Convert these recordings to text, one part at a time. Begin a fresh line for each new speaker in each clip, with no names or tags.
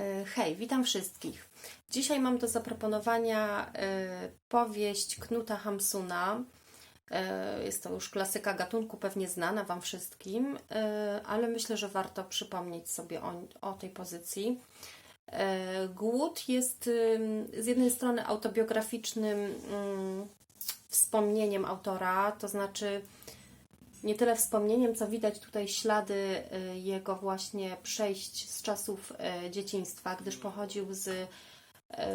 E, Hej, witam wszystkich. Dzisiaj mam do zaproponowania e, powieść Knuta Hamsuna. E, Jest to już klasyka gatunku, pewnie znana Wam wszystkim, ale myślę, że warto przypomnieć sobie o, o tej pozycji. Głód jest z jednej strony autobiograficznym ym, wspomnieniem autora, to znaczy nie tyle wspomnieniem, co widać tutaj ślady y, jego właśnie przejść z czasów y, dzieciństwa, gdyż pochodził z y,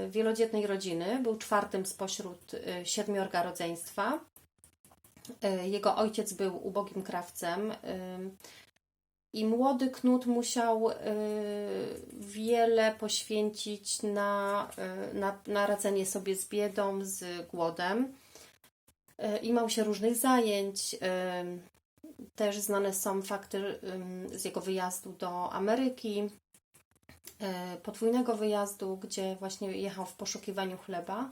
wielodzietnej rodziny, był czwartym spośród siedmiorga rodzeństwa. Jego ojciec był ubogim krawcem i młody Knut musiał wiele poświęcić na, na, na radzenie sobie z biedą, z głodem. Y, Imał się różnych zajęć. Też znane są fakty z jego wyjazdu do Ameryki, y, podwójnego wyjazdu, gdzie właśnie jechał w poszukiwaniu chleba.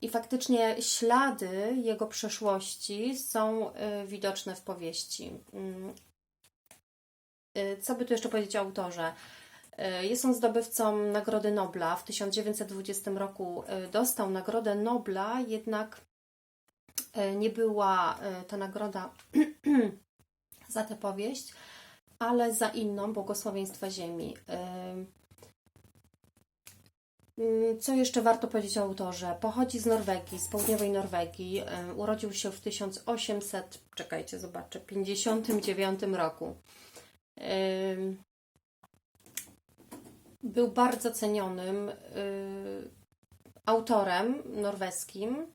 I faktycznie ślady jego przeszłości są y, widoczne w powieści. Y, Co by tu jeszcze powiedzieć o autorze? Jest on zdobywcą Nagrody Nobla. W 1920 roku dostał Nagrodę Nobla, jednak nie była y, ta nagroda za tę powieść, ale za inną, Błogosławieństwa Ziemi. Y, y, Co jeszcze warto powiedzieć o autorze? Pochodzi z Norwegii, z południowej Norwegii. Urodził się w 1800, czekajcie, zobaczę, 59 roku. Był bardzo cenionym autorem norweskim.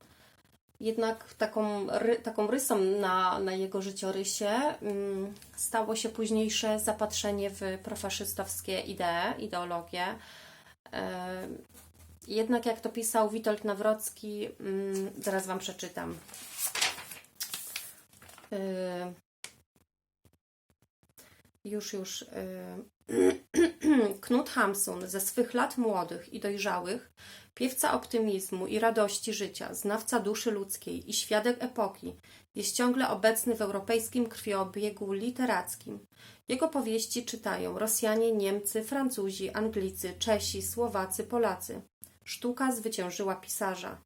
Jednak taką, ry, taką rysą na, na jego życiorysie ym, stało się późniejsze zapatrzenie w profaszystowskie idee, ideologie. Ym, Jednak jak to pisał Witold Nawrocki, ym, zaraz Wam przeczytam. Yy, Już, już. yy. Knut Hamsun ze swych lat młodych i dojrzałych, piewca optymizmu i radości życia, znawca duszy ludzkiej i świadek epoki, jest ciągle obecny w europejskim krwiobiegu literackim. Jego powieści czytają Rosjanie, Niemcy, Francuzi, Anglicy, Czesi, Słowacy, Polacy. Sztuka zwyciężyła pisarza.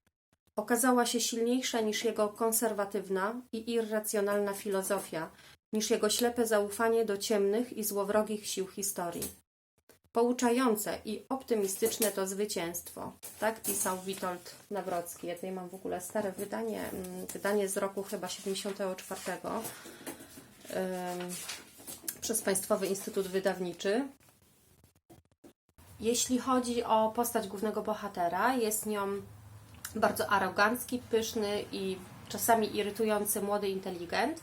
Okazała się silniejsza niż jego konserwatywna i irracjonalna filozofia, niż jego ślepe zaufanie do ciemnych i złowrogich sił historii. Pouczające i optymistyczne to zwycięstwo. Tak pisał Witold Nawrocki. Ja tutaj mam w ogóle stare wydanie, mm, wydanie z roku chyba 74 ym, przez Państwowy Instytut Wydawniczy. Jeśli chodzi o postać głównego bohatera, jest nią bardzo arogancki, pyszny i czasami irytujący młody inteligent,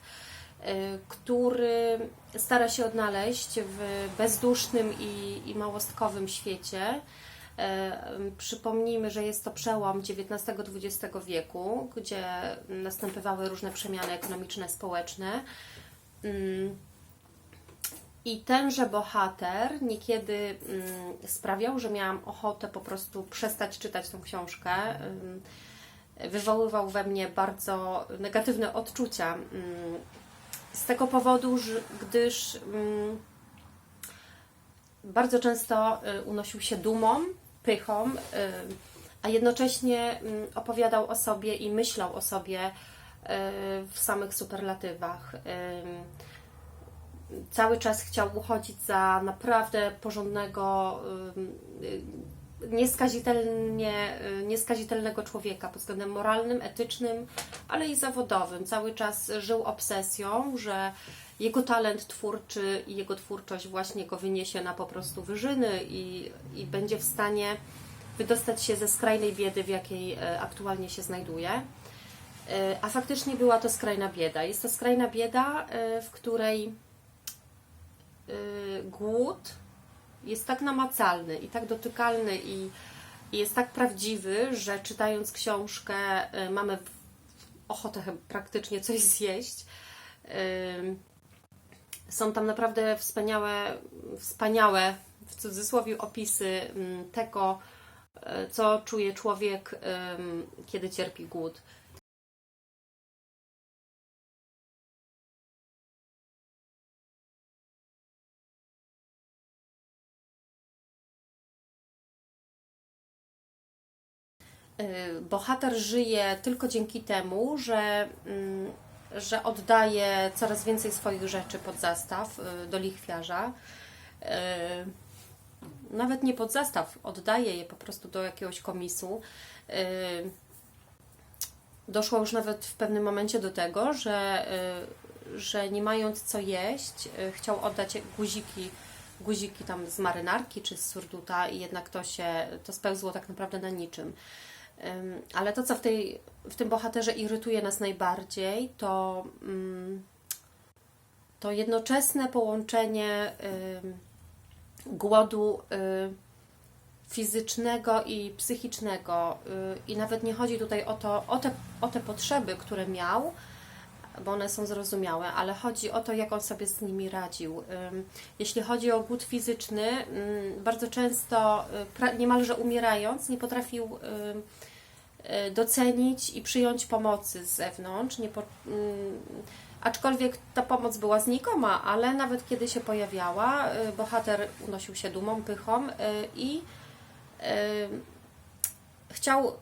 który stara się odnaleźć w bezdusznym i, i małostkowym świecie. Y, Przypomnijmy, że jest to przełom XIX-XX wieku, gdzie następowały różne przemiany ekonomiczne, społeczne. I tenże bohater niekiedy sprawiał, że miałam ochotę po prostu przestać czytać tą książkę. Wywoływał we mnie bardzo negatywne odczucia. Z tego powodu, że, gdyż ym, bardzo często y, unosił się dumą, pychą, y, a jednocześnie ym, opowiadał o sobie i myślał o sobie y, w samych superlatywach. Cały czas chciał uchodzić za naprawdę porządnego, nieskazitelnie, y, nieskazitelnego człowieka pod względem moralnym, etycznym, ale i zawodowym. Cały czas żył obsesją, że jego talent twórczy i jego twórczość właśnie go wyniesie na po prostu wyżyny i, i będzie w stanie wydostać się ze skrajnej biedy, w jakiej e, aktualnie się znajduje. E, A faktycznie była to skrajna bieda. Jest to skrajna bieda, e, w której głód jest tak namacalny i tak dotykalny i, jest tak prawdziwy, że czytając książkę y, mamy ochotę praktycznie coś zjeść. Są tam naprawdę wspaniałe, wspaniałe w cudzysłowie opisy tego, y, co czuje człowiek, kiedy cierpi głód. Bohater żyje tylko dzięki temu, że, mm, że oddaje coraz więcej swoich rzeczy pod zastaw y, do lichwiarza. Y, Nawet nie pod zastaw, oddaje je po prostu do jakiegoś komisu. Y, Doszło już nawet w pewnym momencie do tego, że, y, że nie mając co jeść, y, chciał oddać guziki, guziki tam z marynarki czy z surduta i jednak to się, to spełzło tak naprawdę na niczym. Ale to, co w, tej, w tym bohaterze irytuje nas najbardziej, to, mm, to jednoczesne połączenie głodu y, fizycznego i psychicznego. y, I nawet nie chodzi tutaj o, to, o, te, o te potrzeby, które miał, bo one są zrozumiałe, ale chodzi o to, jak on sobie z nimi radził. Jeśli chodzi o głód fizyczny, bardzo często, y, niemalże umierając, nie potrafił y, docenić i przyjąć pomocy z zewnątrz. Nie po, aczkolwiek ta pomoc była znikoma, ale nawet kiedy się pojawiała, y, bohater unosił się dumą, pychą i chciał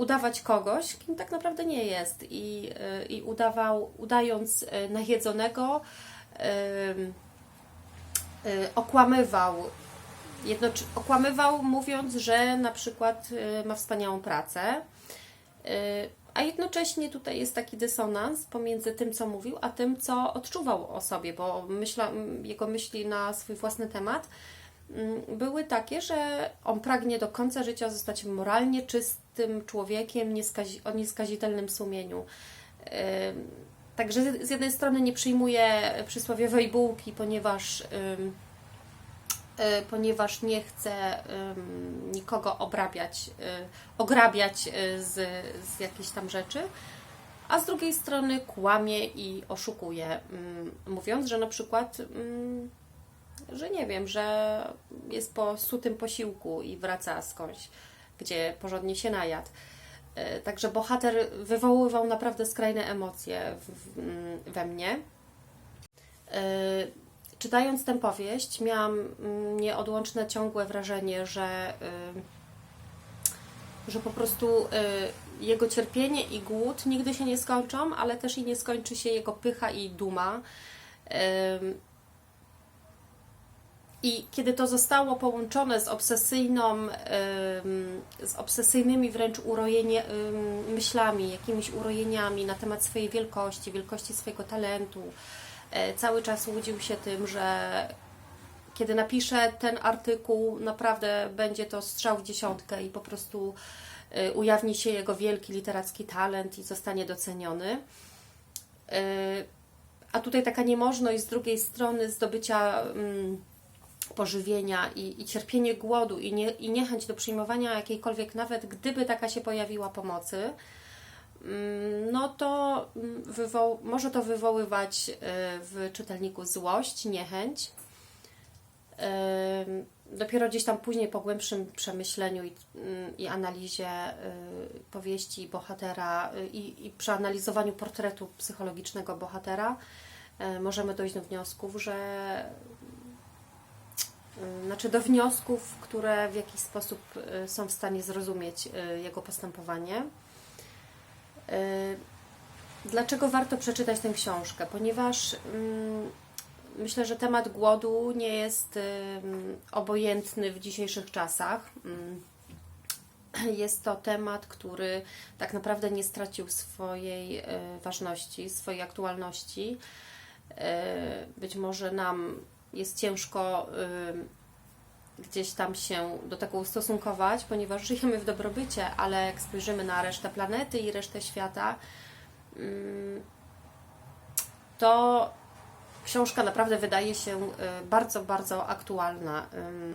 udawać kogoś, kim tak naprawdę nie jest i, y, i udawał, udając y, najedzonego, y, okłamywał. Jednocz- okłamywał mówiąc, że na przykład ma wspaniałą pracę, a jednocześnie tutaj jest taki dysonans pomiędzy tym, co mówił, a tym, co odczuwał o sobie, bo myśla, jego myśli na swój własny temat mm, były takie, że on pragnie do końca życia zostać moralnie czystym człowiekiem nieskazi- o nieskazitelnym sumieniu. Także z jednej strony nie przyjmuje przysłowiowej bułki, ponieważ, y, ponieważ nie chce ym, nikogo obrabiać, y, ograbiać y, z, z jakichś tam rzeczy, a z drugiej strony kłamie i oszukuje, mówiąc, że na przykład że nie wiem, że jest po sutym posiłku i wraca skądś, gdzie porządnie się najadł. E, Także bohater wywoływał naprawdę skrajne emocje mm, we mnie. E, Czytając tę powieść, miałam mm, nieodłączne, ciągłe wrażenie, że, y, że po prostu jego cierpienie i głód nigdy się nie skończą, ale też i nie skończy się jego pycha i duma. I kiedy to zostało połączone z obsesyjną, z obsesyjnymi wręcz urojenie, myślami, jakimiś urojeniami na temat swojej wielkości, wielkości swojego talentu, e, cały czas łudził się tym, że kiedy napiszę ten artykuł, naprawdę będzie to strzał w dziesiątkę i po prostu y, ujawni się jego wielki literacki talent i zostanie doceniony. Y, A tutaj taka niemożność z drugiej strony zdobycia pożywienia i, i cierpienie głodu i, nie, i niechęć do przyjmowania jakiejkolwiek, nawet gdyby taka się pojawiła pomocy, mm, no to mm, może to wywoływać y, w czytelniku złość, niechęć. Ym, Dopiero gdzieś tam później po głębszym przemyśleniu i, ym, i analizie y, powieści bohatera y, i, i przeanalizowaniu portretu psychologicznego bohatera y, możemy dojść do wniosków, że y, znaczy do wniosków, które w jakiś sposób y, są w stanie zrozumieć y, jego postępowanie. Y, Dlaczego warto przeczytać tę książkę? Ponieważ ym, myślę, że temat głodu nie jest obojętny w dzisiejszych czasach. Ym, Jest to temat, który tak naprawdę nie stracił swojej y, ważności, swojej aktualności. Y, Być może nam jest ciężko y, gdzieś tam się do tego ustosunkować, ponieważ żyjemy w dobrobycie, ale jak spojrzymy na resztę planety i resztę świata, ym, to książka naprawdę wydaje się y, bardzo, bardzo aktualna.